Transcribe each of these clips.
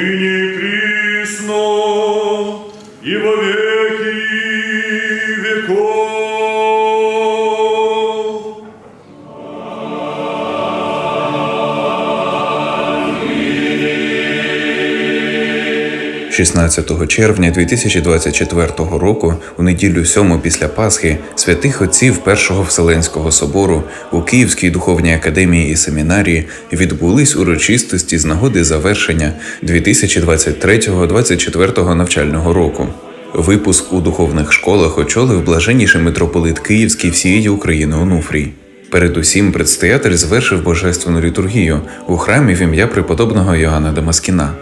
нині 16 червня 2024 року, у неділю 7 після Пасхи, святих отців Першого Вселенського собору у Київській духовній академії і семінарії відбулись урочистості з нагоди завершення 2023-2024 навчального року. Випуск у духовних школах очолив блаженніший митрополит Київський всієї України Онуфрій. Передусім, предстоятель звершив божественну літургію у храмі в ім'я преподобного Йоанна Дамаскіна.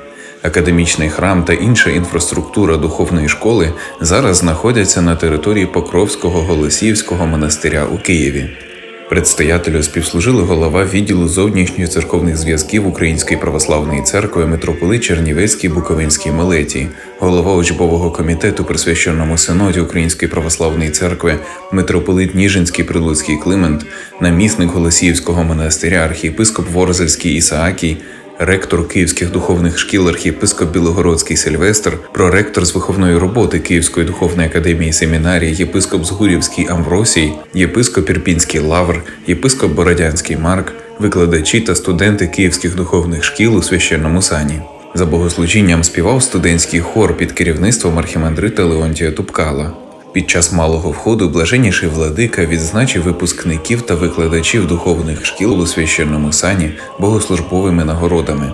Академічний храм та інша інфраструктура духовної школи зараз знаходяться на території Покровського Голосіївського монастиря у Києві. Предстоятелю співслужили голова відділу зовнішньої церковних зв'язків Української православної церкви митрополит Чернівецький Буковинський Мелетій, голова учбового комітету при священному синоді Української православної церкви митрополит Ніжинський Прилуцький Климент, намісник Голосіївського монастиря архієпископ Ворзельський Ісаакій, ректор Київських духовних шкіл архієпископ Білогородський Сильвестр, проректор з виховної роботи Київської духовної академії семінарії, єпископ Згурівський Амвросій, єпископ Ірпінський Лавр, єпископ Бородянський Марк, викладачі та студенти Київських духовних шкіл у священному сані. За богослужінням співав студентський хор під керівництвом архімандрита Леонтія Тупкала. Під час малого входу блаженніший владика відзначив випускників та викладачів духовних шкіл у священному сані богослужбовими нагородами.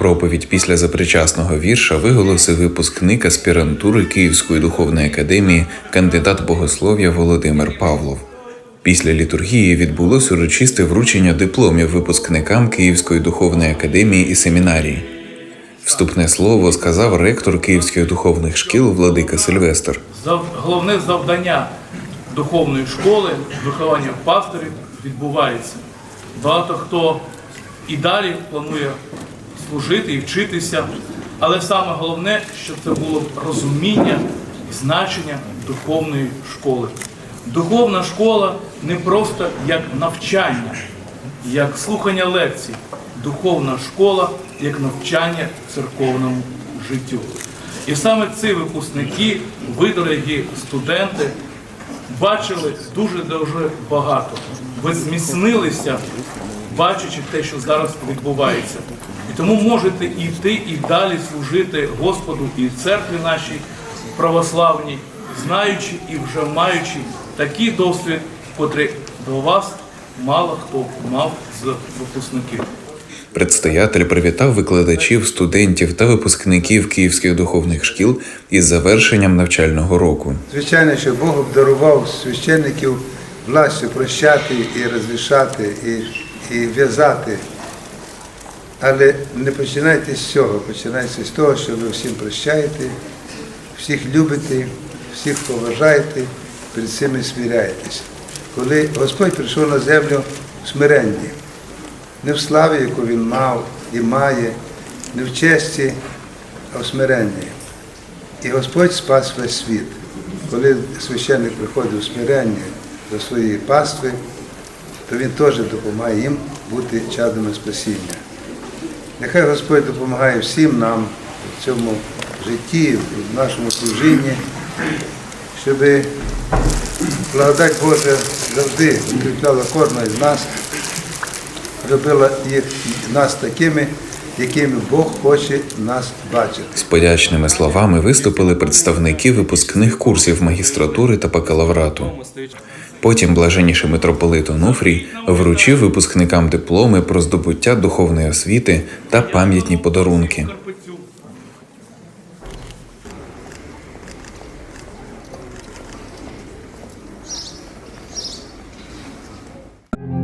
Проповідь після запричасного вірша виголосив випускник аспірантури Київської духовної академії, кандидат богослов'я Володимир Павлов. Після літургії відбулось урочисте вручення дипломів випускникам Київської духовної академії і семінарії. Вступне слово сказав ректор Київських духовних шкіл Владика Сильвестр. Головне завдання духовної школи, виховання пастирів відбувається. Багато хто і далі планує служити і вчитися, але саме головне, щоб це було розуміння і значення духовної школи. Духовна школа не просто як навчання, як слухання лекцій. Духовна школа як навчання церковному життю. І саме ці випускники, ви, дорогі студенти, бачили дуже-дуже багато. Ви зміцнилися, бачачи те, що зараз відбувається. І тому можете йти і далі служити Господу і церкві нашій православній, знаючи і вже маючи такий досвід, котрий до вас мало хто мав з випускників. Предстоятель привітав викладачів, студентів та випускників київських духовних шкіл із завершенням навчального року. Звичайно, що Бог обдарував священників властю прощати і розрішати, і, і в'язати. Але не починайте з цього, починайте з того, що ви всім прощаєте, всіх любите, всіх поважаєте, перед всіми сміряєтесь. Коли Господь прийшов на землю в смиренні, не в славі, яку він мав і має, не в честі, а в смиренні. І Господь спас весь світ. Коли священник приходить у смирення до своєї пастви, то він теж допомагає їм бути чадами спасіння. Нехай Господь допомагає всім нам в цьому житті, в нашому служінні, щоб благодать Божа завжди укріпляла кожного з нас, робила їх нас такими, якими Бог хоче нас бачити. З подячними словами виступили представники випускних курсів магістратури та бакалаврату. Потім блаженніший митрополит Онуфрій вручив випускникам дипломи про здобуття духовної освіти та пам'ятні подарунки.